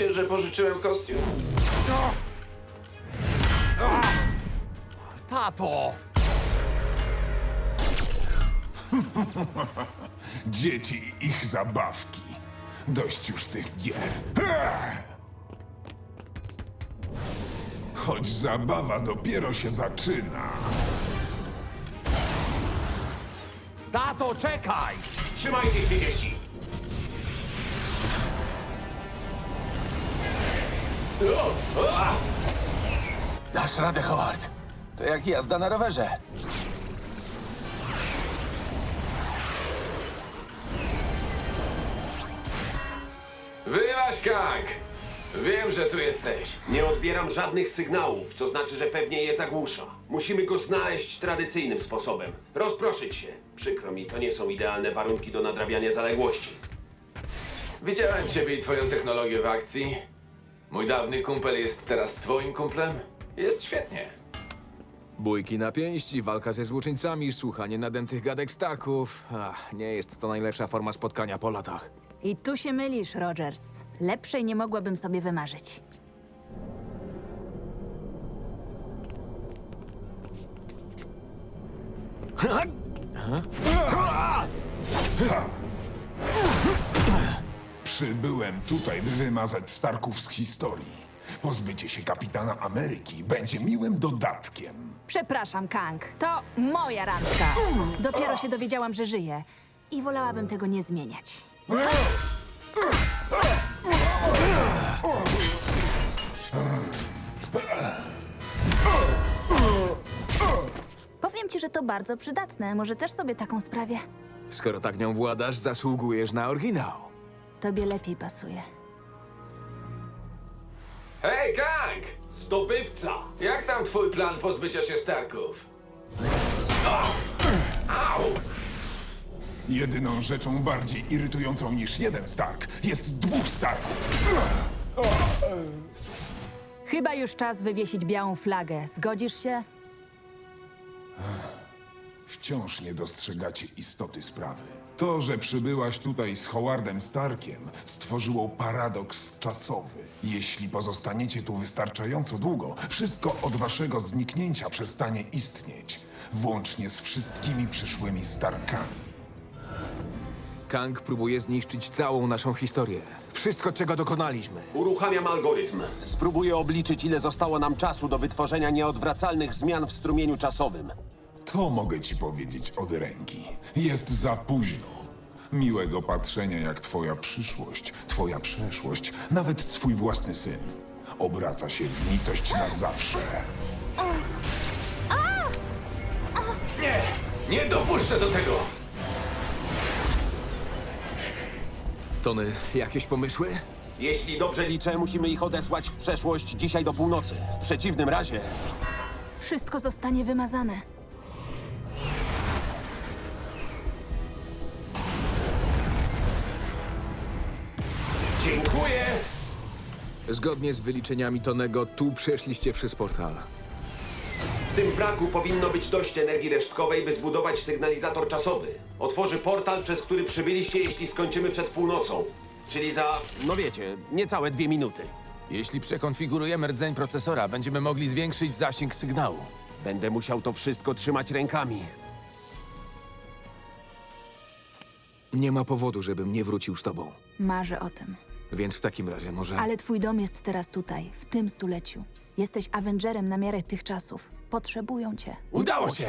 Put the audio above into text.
się, że pożyczyłem kostium? Tato! Dzieci i ich zabawki. Dość już tych gier. Choć zabawa dopiero się zaczyna. Tato, czekaj! Trzymajcie się, dzieci! Dasz radę, Howard. To jak jazda na rowerze. Wyłaś, Kang! Wiem, że tu jesteś. Nie odbieram żadnych sygnałów, co znaczy, że pewnie je zagłusza. Musimy go znaleźć tradycyjnym sposobem. Rozproszyć się. Przykro mi, to nie są idealne warunki do nadrabiania zaległości. Widziałem ciebie i twoją technologię w akcji. Mój dawny kumpel jest teraz twoim kumplem? Jest świetnie. Bójki na pięści, walka ze złoczyńcami, słuchanie nadętych gadek Starków. Ach, nie jest to najlepsza forma spotkania po latach. I tu się mylisz, Rogers. Lepszej nie mogłabym sobie wymarzyć. Przybyłem tutaj, by wymazać Starków z historii. Pozbycie się kapitana Ameryki będzie miłym dodatkiem. Przepraszam, Kang. To moja randka. Dopiero się dowiedziałam, że żyje. I wolałabym tego nie zmieniać. Powiem ci, że to bardzo przydatne. Może też sobie taką sprawię. Skoro tak nią władasz, zasługujesz na oryginał. Tobie lepiej pasuje. Hej, Kang! Zdobywca! Jak tam twój plan pozbycia się Starków? Au! Jedyną rzeczą bardziej irytującą niż jeden Stark jest dwóch Starków. Chyba już czas wywiesić białą flagę. Zgodzisz się? Wciąż nie dostrzegacie istoty sprawy. To, że przybyłaś tutaj z Howardem Starkiem, stworzyło paradoks czasowy. Jeśli pozostaniecie tu wystarczająco długo, wszystko od waszego zniknięcia przestanie istnieć, włącznie z wszystkimi przyszłymi Starkami. Kang próbuje zniszczyć całą naszą historię. Wszystko, czego dokonaliśmy. Uruchamiam algorytm. Spróbuję obliczyć, ile zostało nam czasu do wytworzenia nieodwracalnych zmian w strumieniu czasowym. To mogę ci powiedzieć od ręki. Jest za późno. Miłego patrzenia, jak twoja przyszłość, twoja przeszłość, nawet twój własny syn obraca się w nicość na zawsze. Nie! Nie dopuszczę do tego! Tony, jakieś pomysły? Jeśli dobrze liczę, Liczę, musimy ich odesłać w przeszłość dzisiaj do północy. W przeciwnym razie Wszystko zostanie wymazane. Zgodnie z wyliczeniami Tonego, tu przeszliście przez portal. W tym braku powinno być dość energii resztkowej, by zbudować sygnalizator czasowy. Otworzy portal, przez który przybyliście, jeśli skończymy przed północą. Czyli za... No wiecie, niecałe dwie minuty. Jeśli przekonfigurujemy rdzeń procesora, będziemy mogli zwiększyć zasięg sygnału. Będę musiał to wszystko trzymać rękami. Nie ma powodu, żebym nie wrócił z tobą. Marzę o tym. Więc w takim razie może... Ale twój dom jest teraz tutaj, w tym stuleciu. Jesteś Avengerem na miarę tych czasów. Potrzebują cię. Udało się!